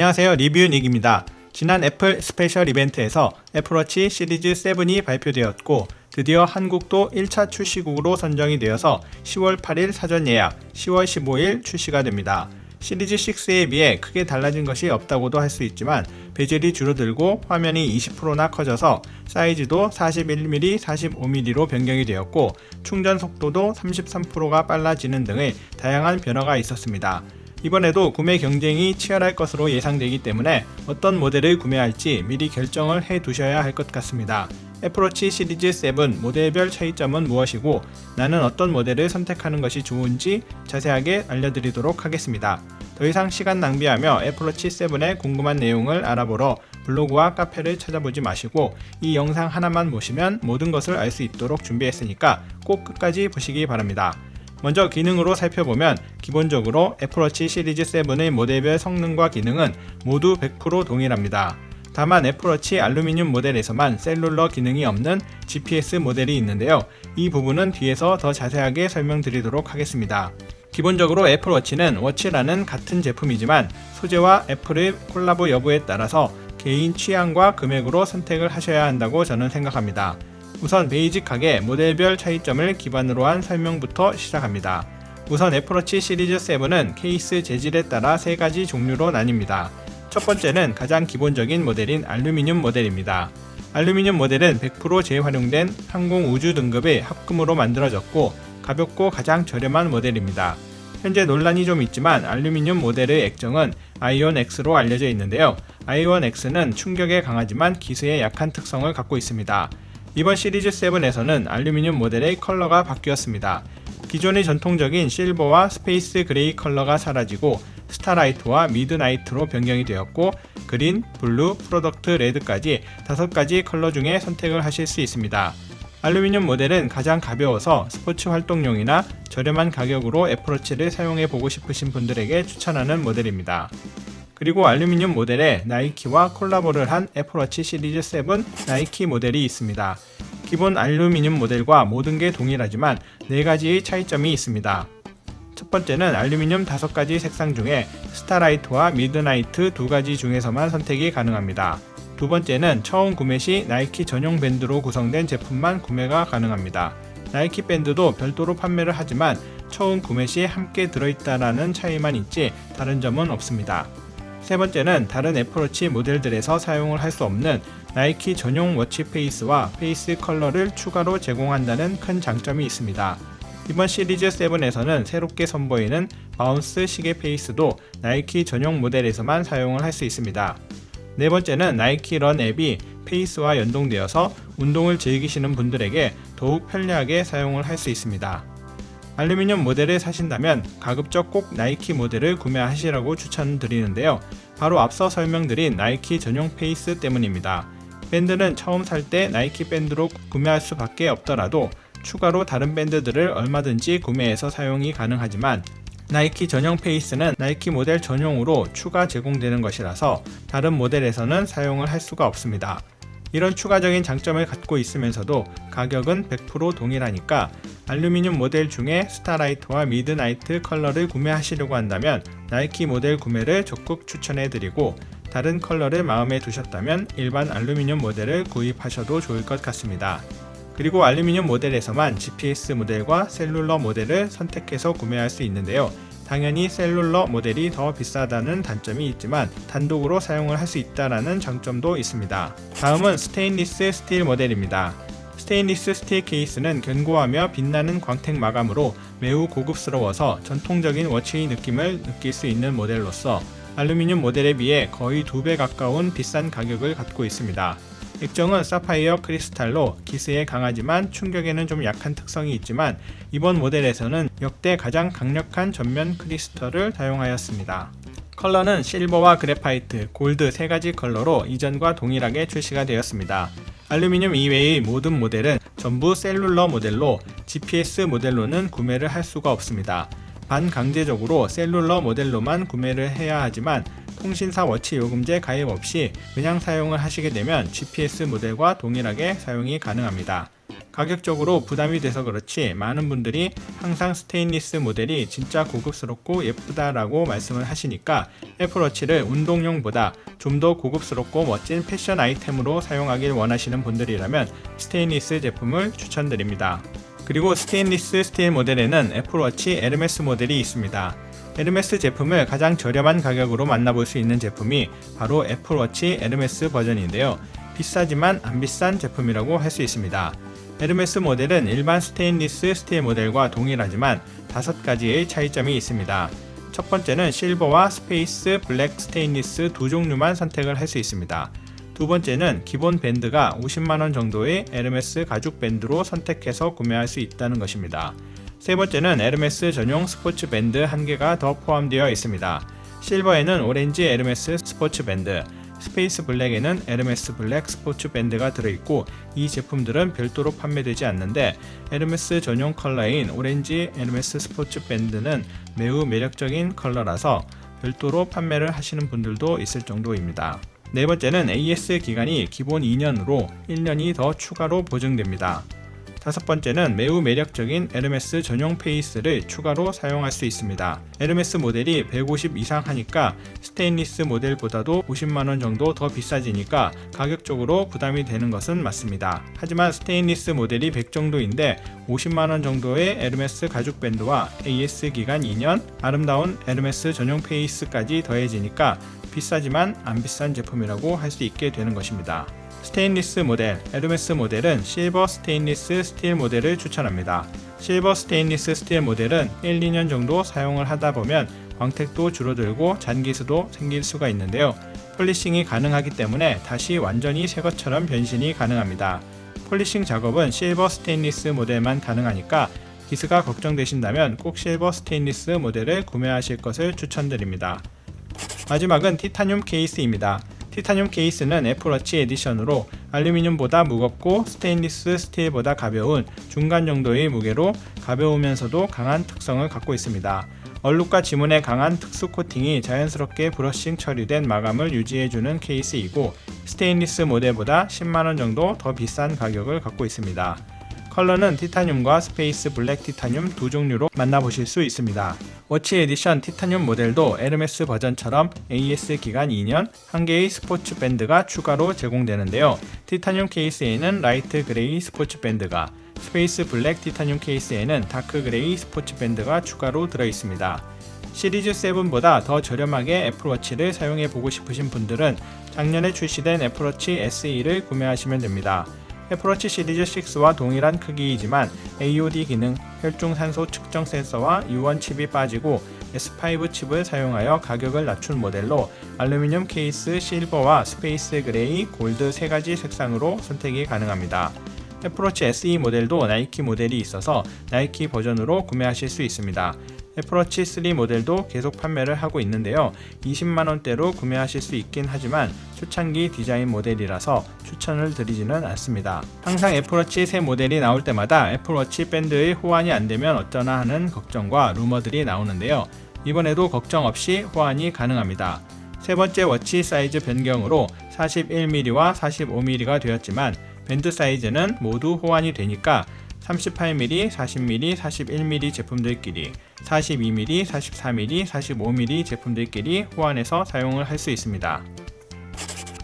안녕하세요 리뷰 닉입니다. 지난 애플 스페셜 이벤트에서 애플워치 시리즈 7이 발표되었고 드디어 한국도 1차 출시국으로 선정이 되어서 10월 8일 사전 예약, 10월 15일 출시가 됩니다. 시리즈 6에 비해 크게 달라진 것이 없다고도 할 수 있지만 베젤이 줄어들고 화면이 20%나 커져서 사이즈도 41mm, 45mm로 변경이 되었고 충전 속도도 33%가 빨라지는 등의 다양한 변화가 있었습니다. 이번에도 구매 경쟁이 치열할 것으로 예상되기 때문에 어떤 모델을 구매할지 미리 결정을 해 두셔야 할 것 같습니다. 애플워치 시리즈 7 모델별 차이점은 무엇이고 나는 어떤 모델을 선택하는 것이 좋은지 자세하게 알려드리도록 하겠습니다. 더 이상 시간 낭비하며 애플워치 7의 궁금한 내용을 알아보러 블로그와 카페를 찾아보지 마시고 이 영상 하나만 보시면 모든 것을 알 수 있도록 준비했으니까 꼭 끝까지 보시기 바랍니다. 먼저 기능으로 살펴보면 기본적으로 애플워치 시리즈 7의 모델별 성능과 기능은 모두 100% 동일합니다. 다만 애플워치 알루미늄 모델에서만 셀룰러 기능이 없는 GPS 모델이 있는데요. 이 부분은 뒤에서 더 자세하게 설명드리도록 하겠습니다. 기본적으로 애플워치는 워치라는 같은 제품이지만 소재와 애플의 콜라보 여부에 따라서 개인 취향과 금액으로 선택을 하셔야 한다고 저는 생각합니다. 우선 베이직하게 모델별 차이점을 기반으로 한 설명부터 시작합니다. 우선 애플워치 시리즈 7은 케이스 재질에 따라 세 가지 종류로 나뉩니다. 첫 번째는 가장 기본적인 모델인 알루미늄 모델입니다. 알루미늄 모델은 100% 재활용된 항공 우주 등급의 합금으로 만들어졌고 가볍고 가장 저렴한 모델입니다. 현재 논란이 좀 있지만 알루미늄 모델의 액정은 아이온 X로 알려져 있는데요. 아이온 X는 충격에 강하지만 기스에 약한 특성을 갖고 있습니다. 이번 시리즈 7에서는 알루미늄 모델의 컬러가 바뀌었습니다. 기존의 전통적인 실버와 스페이스 그레이 컬러가 사라지고 스타라이트와 미드나이트로 변경이 되었고 그린, 블루, 프로덕트 레드까지 5가지 컬러 중에 선택을 하실 수 있습니다. 알루미늄 모델은 가장 가벼워서 스포츠 활동용이나 저렴한 가격으로 애플워치를 사용해 보고 싶으신 분들에게 추천하는 모델입니다. 그리고 알루미늄 모델에 나이키와 콜라보를 한 애플워치 시리즈 7 나이키 모델이 있습니다. 기본 알루미늄 모델과 모든 게 동일하지만 4가지의 차이점이 있습니다. 첫 번째는 알루미늄 5가지 색상 중에 스타라이트와 미드나이트 2가지 중에서만 선택이 가능합니다. 두 번째는 처음 구매 시 나이키 전용 밴드로 구성된 제품만 구매가 가능합니다. 나이키 밴드도 별도로 판매를 하지만 처음 구매 시 함께 들어있다라는 차이만 있지 다른 점은 없습니다. 세 번째는 다른 애플워치 모델들에서 사용을 할 수 없는 나이키 전용 워치 페이스와 페이스 컬러를 추가로 제공한다는 큰 장점이 있습니다. 이번 시리즈 7에서는 새롭게 선보이는 바운스 시계 페이스도 나이키 전용 모델에서만 사용을 할 수 있습니다. 네 번째는 나이키 런 앱이 페이스와 연동되어서 운동을 즐기시는 분들에게 더욱 편리하게 사용을 할 수 있습니다. 알루미늄 모델을 사신다면 가급적 꼭 나이키 모델을 구매하시라고 추천드리는데요. 바로 앞서 설명드린 나이키 전용 페이스 때문입니다. 밴드는 처음 살 때 나이키 밴드로 구매할 수밖에 없더라도 추가로 다른 밴드들을 얼마든지 구매해서 사용이 가능하지만 나이키 전용 페이스는 나이키 모델 전용으로 추가 제공되는 것이라서 다른 모델에서는 사용을 할 수가 없습니다. 이런 추가적인 장점을 갖고 있으면서도 가격은 100% 동일하니까 알루미늄 모델 중에 스타라이트와 미드나이트 컬러를 구매하시려고 한다면 나이키 모델 구매를 적극 추천해드리고 다른 컬러를 마음에 두셨다면 일반 알루미늄 모델을 구입하셔도 좋을 것 같습니다. 그리고 알루미늄 모델에서만 GPS 모델과 셀룰러 모델을 선택해서 구매할 수 있는데요. 당연히 셀룰러 모델이 더 비싸다는 단점이 있지만 단독으로 사용을 할 수 있다는 장점도 있습니다. 다음은 스테인리스 스틸 모델입니다. 스테인리스 스틸 케이스는 견고하며 빛나는 광택 마감으로 매우 고급스러워서 전통적인 워치의 느낌을 느낄 수 있는 모델로서 알루미늄 모델에 비해 거의 두 배 가까운 비싼 가격을 갖고 있습니다. 액정은 사파이어 크리스탈로 기스에 강하지만 충격에는 좀 약한 특성이 있지만 이번 모델에서는 역대 가장 강력한 전면 크리스털을 사용하였습니다. 컬러는 실버와 그래파이트, 골드 세 가지 컬러로 이전과 동일하게 출시가 되었습니다. 알루미늄 이외의 모든 모델은 전부 셀룰러 모델로 GPS 모델로는 구매를 할 수가 없습니다. 반강제적으로 셀룰러 모델로만 구매를 해야 하지만 통신사 워치 요금제 가입 없이 그냥 사용을 하시게 되면 GPS 모델과 동일하게 사용이 가능합니다. 가격적으로 부담이 돼서 그렇지 많은 분들이 항상 스테인리스 모델이 진짜 고급스럽고 예쁘다라고 말씀을 하시니까 애플워치를 운동용보다 좀 더 고급스럽고 멋진 패션 아이템으로 사용하길 원하시는 분들이라면 스테인리스 제품을 추천드립니다. 그리고 스테인리스 스틸 모델에는 애플워치 에르메스 모델이 있습니다. 에르메스 제품을 가장 저렴한 가격으로 만나볼 수 있는 제품이 바로 애플워치 에르메스 버전인데요. 비싸지만 안 비싼 제품이라고 할 수 있습니다. 에르메스 모델은 일반 스테인리스 스틸 모델과 동일하지만 다섯 가지의 차이점이 있습니다. 첫 번째는 실버와 스페이스 블랙 스테인리스 두 종류만 선택을 할 수 있습니다. 두 번째는 기본 밴드가 50만원 정도의 에르메스 가죽 밴드로 선택해서 구매할 수 있다는 것입니다. 세 번째는 에르메스 전용 스포츠 밴드 한 개가 더 포함되어 있습니다. 실버에는 오렌지 에르메스 스포츠 밴드, 스페이스 블랙에는 에르메스 블랙 스포츠 밴드가 들어있고 이 제품들은 별도로 판매되지 않는데 에르메스 전용 컬러인 오렌지 에르메스 스포츠 밴드는 매우 매력적인 컬러라서 별도로 판매를 하시는 분들도 있을 정도입니다. 네 번째는 AS 기간이 기본 2년으로 1년이 더 추가로 보증됩니다. 다섯 번째는 매우 매력적인 에르메스 전용 페이스를 추가로 사용할 수 있습니다. 에르메스 모델이 150 이상 하니까 스테인리스 모델보다도 50만원 정도 더 비싸지니까 가격적으로 부담이 되는 것은 맞습니다. 하지만 스테인리스 모델이 100 정도인데 50만원 정도의 에르메스 가죽 밴드와 AS 기간 2년, 아름다운 에르메스 전용 페이스까지 더해지니까 비싸지만 안 비싼 제품이라고 할 수 있게 되는 것입니다. 스테인리스 모델, 에르메스 모델은 실버 스테인리스 스틸 모델을 추천합니다. 실버 스테인리스 스틸 모델은 1, 2년 정도 사용을 하다 보면 광택도 줄어들고 잔기수도 생길 수가 있는데요. 폴리싱이 가능하기 때문에 다시 완전히 새 것처럼 변신이 가능합니다. 폴리싱 작업은 실버 스테인리스 모델만 가능하니까 기스가 걱정되신다면 꼭 실버 스테인리스 모델을 구매하실 것을 추천드립니다. 마지막은 티타늄 케이스입니다. 티타늄 케이스는 애플워치 에디션으로 알루미늄보다 무겁고 스테인리스 스틸보다 가벼운 중간 정도의 무게로 가벼우면서도 강한 특성을 갖고 있습니다. 얼룩과 지문에 강한 특수 코팅이 자연스럽게 브러싱 처리된 마감을 유지해주는 케이스이고 스테인리스 모델보다 10만원 정도 더 비싼 가격을 갖고 있습니다. 컬러는 티타늄과 스페이스 블랙 티타늄 두 종류로 만나보실 수 있습니다. 워치 에디션 티타늄 모델도 에르메스 버전처럼 AS 기간 2년, 한 개의 스포츠 밴드가 추가로 제공되는데요. 티타늄 케이스에는 라이트 그레이 스포츠 밴드가, 스페이스 블랙 티타늄 케이스에는 다크 그레이 스포츠 밴드가 추가로 들어 있습니다. 시리즈 7보다 더 저렴하게 애플워치를 사용해 보고 싶으신 분들은 작년에 출시된 애플워치 SE를 구매하시면 됩니다. 애플워치 시리즈 6와 동일한 크기이지만 AOD 기능, 혈중산소 측정 센서와 U1 칩이 빠지고 S5 칩을 사용하여 가격을 낮춘 모델로 알루미늄 케이스 실버와 스페이스 그레이, 골드 세 가지 색상으로 선택이 가능합니다. 애플워치 SE 모델도 나이키 모델이 있어서 나이키 버전으로 구매하실 수 있습니다. 애플워치 3 모델도 계속 판매를 하고 있는데요. 20만원대로 구매하실 수 있긴 하지만 초창기 디자인 모델이라서 추천을 드리지는 않습니다. 항상 애플워치 새 모델이 나올 때마다 애플워치 밴드의 호환이 안되면 어쩌나 하는 걱정과 루머들이 나오는데요. 이번에도 걱정 없이 호환이 가능합니다. 세 번째 워치 사이즈 변경으로 41mm와 45mm가 되었지만 밴드 사이즈는 모두 호환이 되니까 38mm, 40mm, 41mm 제품들끼리 42mm, 44mm, 45mm 제품들끼리 호환해서 사용을 할 수 있습니다.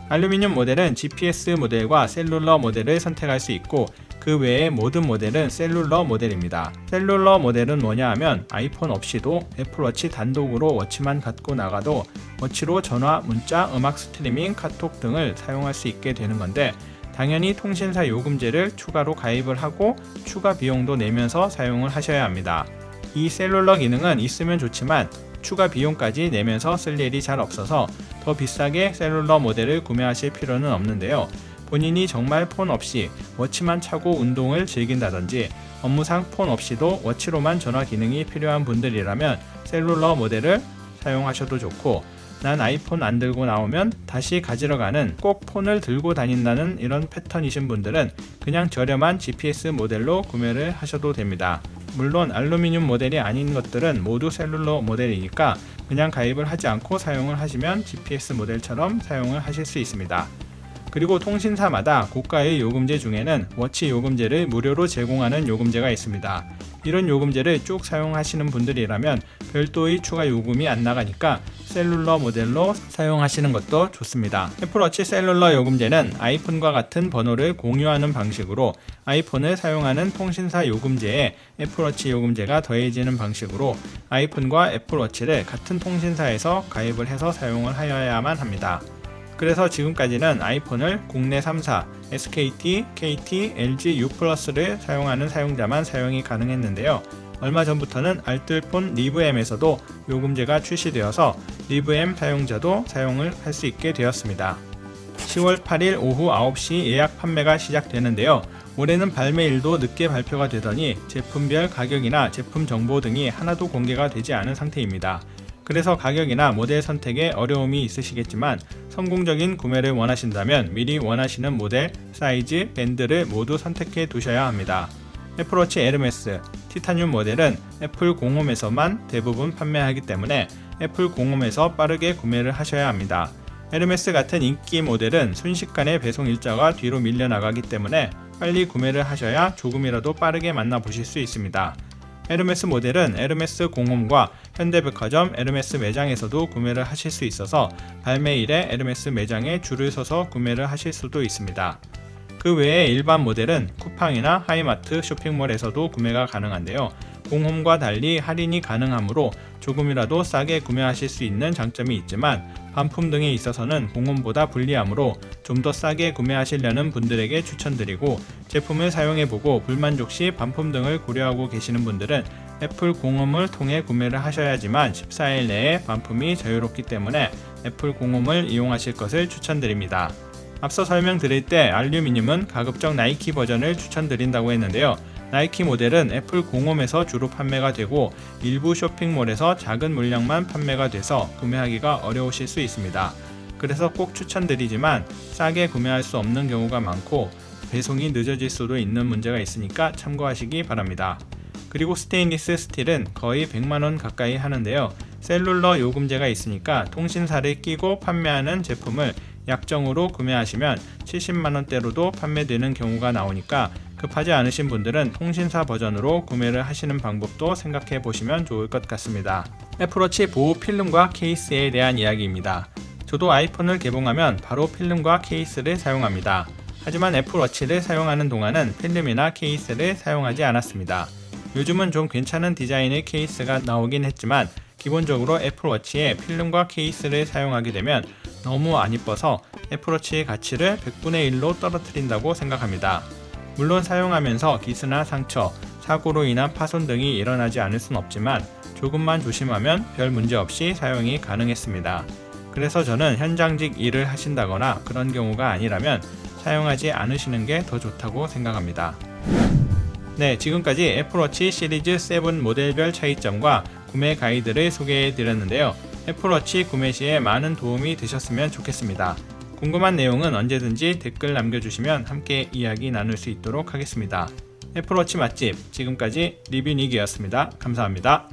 알루미늄 모델은 GPS 모델과 셀룰러 모델을 선택할 수 있고 그 외의 모든 모델은 셀룰러 모델입니다. 셀룰러 모델은 뭐냐 하면 아이폰 없이도 애플워치 단독으로 워치만 갖고 나가도 워치로 전화, 문자, 음악 스트리밍, 카톡 등을 사용할 수 있게 되는 건데 당연히 통신사 요금제를 추가로 가입을 하고 추가 비용도 내면서 사용을 하셔야 합니다. 이 셀룰러 기능은 있으면 좋지만 추가 비용까지 내면서 쓸 일이 잘 없어서 더 비싸게 셀룰러 모델을 구매하실 필요는 없는데요. 본인이 정말 폰 없이 워치만 차고 운동을 즐긴다든지 업무상 폰 없이도 워치로만 전화 기능이 필요한 분들이라면 셀룰러 모델을 사용하셔도 좋고 난 아이폰 안 들고 나오면 다시 가지러 가는 꼭 폰을 들고 다닌다는 이런 패턴이신 분들은 그냥 저렴한 GPS 모델로 구매를 하셔도 됩니다. 물론 알루미늄 모델이 아닌 것들은 모두 셀룰러 모델이니까 그냥 가입을 하지 않고 사용을 하시면 GPS 모델처럼 사용을 하실 수 있습니다. 그리고 통신사마다 고가의 요금제 중에는 워치 요금제를 무료로 제공하는 요금제가 있습니다. 이런 요금제를 쭉 사용하시는 분들이라면 별도의 추가 요금이 안 나가니까 셀룰러 모델로 사용하시는 것도 좋습니다. 애플워치 셀룰러 요금제는 아이폰과 같은 번호를 공유하는 방식으로 아이폰을 사용하는 통신사 요금제에 애플워치 요금제가 더해지는 방식으로 아이폰과 애플워치를 같은 통신사에서 가입을 해서 사용을 하여야만 합니다. 그래서 지금까지는 아이폰을 국내 3사, SKT, KT, LG U+를 사용하는 사용자만 사용이 가능했는데요. 얼마 전부터는 알뜰폰 리브엠에서도 요금제가 출시되어서 리브엠 사용자도 사용을 할 수 있게 되었습니다. 10월 8일 오후 9시 예약 판매가 시작되는데요. 올해는 발매일도 늦게 발표가 되더니 제품별 가격이나 제품 정보 등이 하나도 공개가 되지 않은 상태입니다. 그래서 가격이나 모델 선택에 어려움이 있으시겠지만 성공적인 구매를 원하신다면 미리 원하시는 모델, 사이즈, 밴드를 모두 선택해 두셔야 합니다. 애플워치 에르메스, 티타늄 모델은 애플 공홈에서만 대부분 판매하기 때문에 애플 공홈에서 빠르게 구매를 하셔야 합니다. 에르메스 같은 인기 모델은 순식간에 배송 일자가 뒤로 밀려나가기 때문에 빨리 구매를 하셔야 조금이라도 빠르게 만나보실 수 있습니다. 에르메스 모델은 에르메스 공홈과 현대백화점 에르메스 매장에서도 구매를 하실 수 있어서 발매일에 에르메스 매장에 줄을 서서 구매를 하실 수도 있습니다. 그 외에 일반 모델은 쿠팡이나 하이마트 쇼핑몰에서도 구매가 가능한데요. 공홈과 달리 할인이 가능하므로 조금이라도 싸게 구매하실 수 있는 장점이 있지만 반품 등에 있어서는 공홈보다 불리하므로 좀 더 싸게 구매하시려는 분들에게 추천드리고 제품을 사용해보고 불만족 시 반품 등을 고려하고 계시는 분들은 애플 공홈을 통해 구매를 하셔야지만 14일 내에 반품이 자유롭기 때문에 애플 공홈을 이용하실 것을 추천드립니다. 앞서 설명드릴 때 알루미늄은 가급적 나이키 버전을 추천드린다고 했는데요. 나이키 모델은 애플 공홈에서 주로 판매가 되고 일부 쇼핑몰에서 작은 물량만 판매가 돼서 구매하기가 어려우실 수 있습니다. 그래서 꼭 추천드리지만 싸게 구매할 수 없는 경우가 많고 배송이 늦어질 수도 있는 문제가 있으니까 참고하시기 바랍니다. 그리고 스테인리스 스틸은 거의 100만원 가까이 하는데요. 셀룰러 요금제가 있으니까 통신사를 끼고 판매하는 제품을 약정으로 구매하시면 70만원대로도 판매되는 경우가 나오니까 급하지 않으신 분들은 통신사 버전으로 구매를 하시는 방법도 생각해 보시면 좋을 것 같습니다. 애플워치 보호 필름과 케이스에 대한 이야기입니다. 저도 아이폰을 개봉하면 바로 필름과 케이스를 사용합니다. 하지만 애플워치를 사용하는 동안은 필름이나 케이스를 사용하지 않았습니다. 요즘은 좀 괜찮은 디자인의 케이스가 나오긴 했지만 기본적으로 애플워치에 필름과 케이스를 사용하게 되면 너무 안 이뻐서 애플워치의 가치를 100분의 1로 떨어뜨린다고 생각합니다. 물론 사용하면서 기스나 상처, 사고로 인한 파손 등이 일어나지 않을 순 없지만 조금만 조심하면 별 문제 없이 사용이 가능했습니다. 그래서 저는 현장직 일을 하신다거나 그런 경우가 아니라면 사용하지 않으시는 게 더 좋다고 생각합니다. 네, 지금까지 애플워치 시리즈 7 모델별 차이점과 구매 가이드를 소개해 드렸는데요. 애플워치 구매 시에 많은 도움이 되셨으면 좋겠습니다. 궁금한 내용은 언제든지 댓글 남겨주시면 함께 이야기 나눌 수 있도록 하겠습니다. 애플워치 맛집 지금까지 리뷰닉이었습니다. 감사합니다.